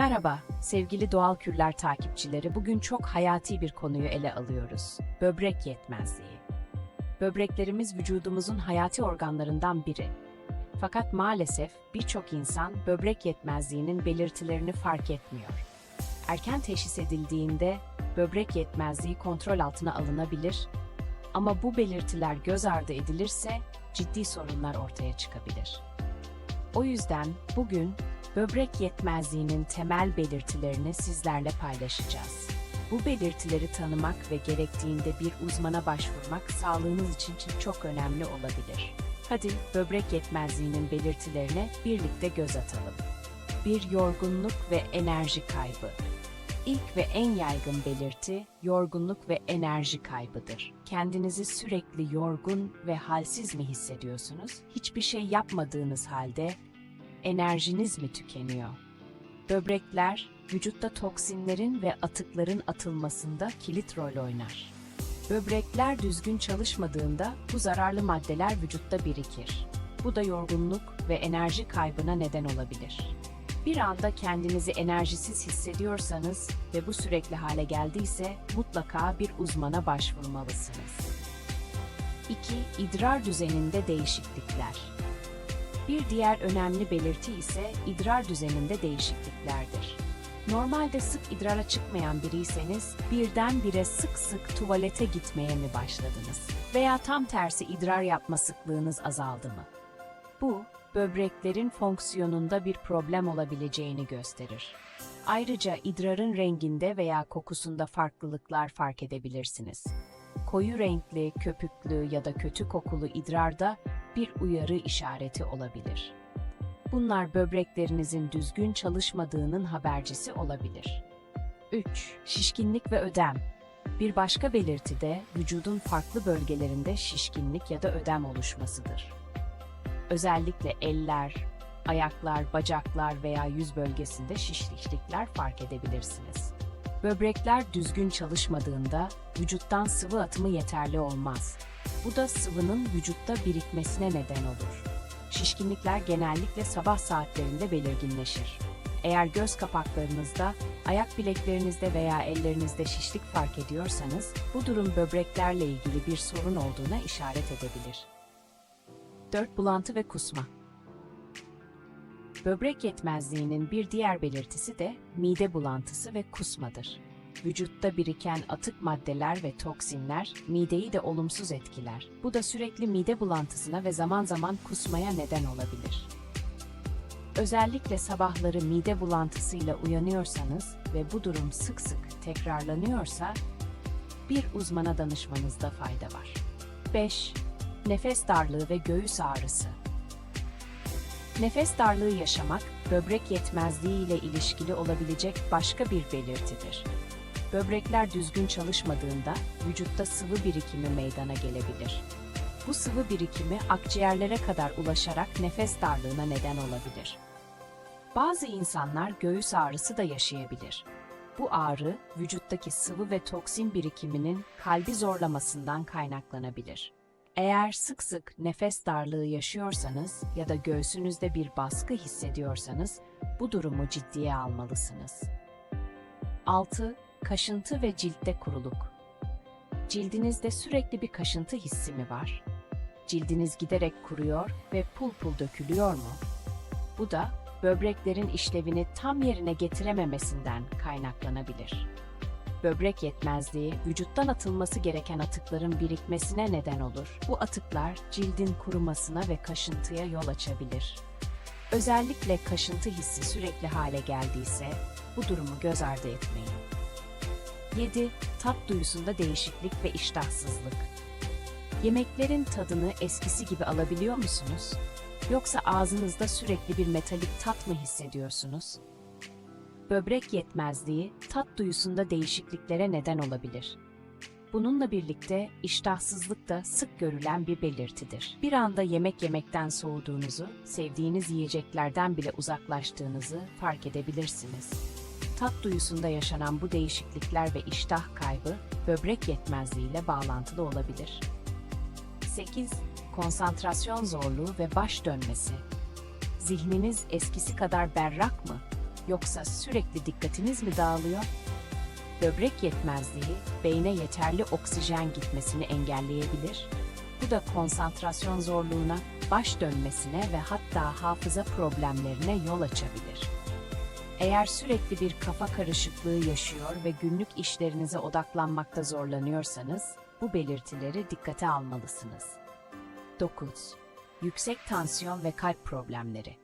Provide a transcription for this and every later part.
Merhaba, sevgili Doğal Kürler takipçileri. Bugün çok hayati bir konuyu ele alıyoruz. Böbrek yetmezliği. Böbreklerimiz vücudumuzun hayati organlarından biri. Fakat maalesef birçok insan böbrek yetmezliğinin belirtilerini fark etmiyor. Erken teşhis edildiğinde böbrek yetmezliği kontrol altına alınabilir ama bu belirtiler göz ardı edilirse ciddi sorunlar ortaya çıkabilir. O yüzden bugün böbrek yetmezliğinin temel belirtilerini sizlerle paylaşacağız. Bu belirtileri tanımak ve gerektiğinde bir uzmana başvurmak sağlığınız için çok önemli olabilir. Hadi böbrek yetmezliğinin belirtilerine birlikte göz atalım. Bir yorgunluk ve enerji kaybı. İlk ve en yaygın belirti yorgunluk ve enerji kaybıdır. Kendinizi sürekli yorgun ve halsiz mi hissediyorsunuz? Hiçbir şey yapmadığınız halde enerjiniz mi tükeniyor? Böbrekler vücutta toksinlerin ve atıkların atılmasında kilit rol oynar. Böbrekler düzgün çalışmadığında bu zararlı maddeler vücutta birikir. Bu da yorgunluk ve enerji kaybına neden olabilir. Bir anda kendinizi enerjisiz hissediyorsanız ve bu sürekli hale geldiyse mutlaka bir uzmana başvurmalısınız. 2. İdrar düzeninde değişiklikler. Bir diğer önemli belirti ise idrar düzeninde değişikliklerdir. Normalde sık idrara çıkmayan biriyseniz birdenbire sık sık tuvalete gitmeye mi başladınız? Veya tam tersi idrar yapma sıklığınız azaldı mı? Bu, böbreklerin fonksiyonunda bir problem olabileceğini gösterir. Ayrıca idrarın renginde veya kokusunda farklılıklar fark edebilirsiniz. Koyu renkli, köpüklü ya da kötü kokulu idrarda bir uyarı işareti olabilir. Bunlar böbreklerinizin düzgün çalışmadığının habercisi olabilir. 3. Şişkinlik ve ödem. Bir başka belirti de vücudun farklı bölgelerinde şişkinlik ya da ödem oluşmasıdır. Özellikle eller, ayaklar, bacaklar veya yüz bölgesinde şişlikler fark edebilirsiniz. Böbrekler düzgün çalışmadığında vücuttan sıvı atımı yeterli olmaz. Bu da sıvının vücutta birikmesine neden olur. Şişkinlikler genellikle sabah saatlerinde belirginleşir. Eğer göz kapaklarınızda, ayak bileklerinizde veya ellerinizde şişlik fark ediyorsanız, bu durum böbreklerle ilgili bir sorun olduğuna işaret edebilir. 4. Bulantı ve kusma. Böbrek yetmezliğinin bir diğer belirtisi de mide bulantısı ve kusmadır. Vücutta biriken atık maddeler ve toksinler mideyi de olumsuz etkiler. Bu da sürekli mide bulantısına ve zaman zaman kusmaya neden olabilir. Özellikle sabahları mide bulantısıyla uyanıyorsanız ve bu durum sık sık tekrarlanıyorsa bir uzmana danışmanızda fayda var. 5. Nefes darlığı ve göğüs ağrısı. Nefes darlığı yaşamak, böbrek yetmezliği ile ilişkili olabilecek başka bir belirtidir. Böbrekler düzgün çalışmadığında vücutta sıvı birikimi meydana gelebilir. Bu sıvı birikimi akciğerlere kadar ulaşarak nefes darlığına neden olabilir. Bazı insanlar göğüs ağrısı da yaşayabilir. Bu ağrı vücuttaki sıvı ve toksin birikiminin kalbi zorlamasından kaynaklanabilir. Eğer sık sık nefes darlığı yaşıyorsanız ya da göğsünüzde bir baskı hissediyorsanız bu durumu ciddiye almalısınız. 6. Kaşıntı ve ciltte kuruluk. Cildinizde sürekli bir kaşıntı hissi mi var? Cildiniz giderek kuruyor ve pul pul dökülüyor mu? Bu da böbreklerin işlevini tam yerine getirememesinden kaynaklanabilir. Böbrek yetmezliği, vücuttan atılması gereken atıkların birikmesine neden olur. Bu atıklar cildin kurumasına ve kaşıntıya yol açabilir. Özellikle kaşıntı hissi sürekli hale geldiyse bu durumu göz ardı etmeyin. 7. Tat duyusunda değişiklik ve iştahsızlık. Yemeklerin tadını eskisi gibi alabiliyor musunuz? Yoksa ağzınızda sürekli bir metalik tat mı hissediyorsunuz? Böbrek yetmezliği tat duyusunda değişikliklere neden olabilir. Bununla birlikte iştahsızlık da sık görülen bir belirtidir. Bir anda yemek yemekten soğuduğunuzu, sevdiğiniz yiyeceklerden bile uzaklaştığınızı fark edebilirsiniz. Tat duyusunda yaşanan bu değişiklikler ve iştah kaybı böbrek yetmezliği ile bağlantılı olabilir. 8. Konsantrasyon zorluğu ve baş dönmesi. Zihniniz eskisi kadar berrak mı? Yoksa sürekli dikkatiniz mi dağılıyor? Böbrek yetmezliği beyne yeterli oksijen gitmesini engelleyebilir. Bu da konsantrasyon zorluğuna, baş dönmesine ve hatta hafıza problemlerine yol açabilir. Eğer sürekli bir kafa karışıklığı yaşıyor ve günlük işlerinize odaklanmakta zorlanıyorsanız, bu belirtileri dikkate almalısınız. 9. Yüksek tansiyon ve kalp problemleri.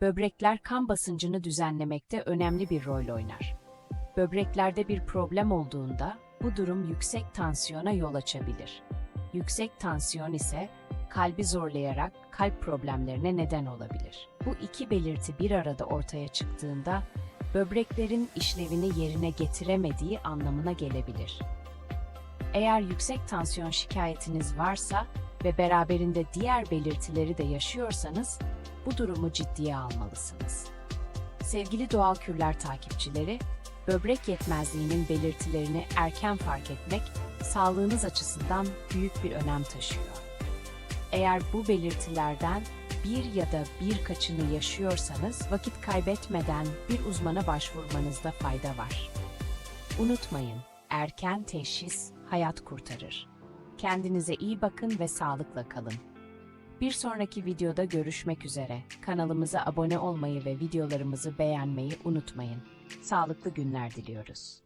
Böbrekler kan basıncını düzenlemekte önemli bir rol oynar. Böbreklerde bir problem olduğunda bu durum yüksek tansiyona yol açabilir. Yüksek tansiyon ise kalbi zorlayarak kalp problemlerine neden olabilir. Bu iki belirti bir arada ortaya çıktığında böbreklerin işlevini yerine getiremediği anlamına gelebilir. Eğer yüksek tansiyon şikayetiniz varsa ve beraberinde diğer belirtileri de yaşıyorsanız bu durumu ciddiye almalısınız. Sevgili doğal kürler takipçileri, böbrek yetmezliğinin belirtilerini erken fark etmek sağlığınız açısından büyük bir önem taşıyor. Eğer bu belirtilerden bir ya da birkaçını yaşıyorsanız vakit kaybetmeden bir uzmana başvurmanızda fayda var. Unutmayın, erken teşhis hayat kurtarır. Kendinize iyi bakın ve sağlıkla kalın. Bir sonraki videoda görüşmek üzere. Kanalımıza abone olmayı ve videolarımızı beğenmeyi unutmayın. Sağlıklı günler diliyoruz.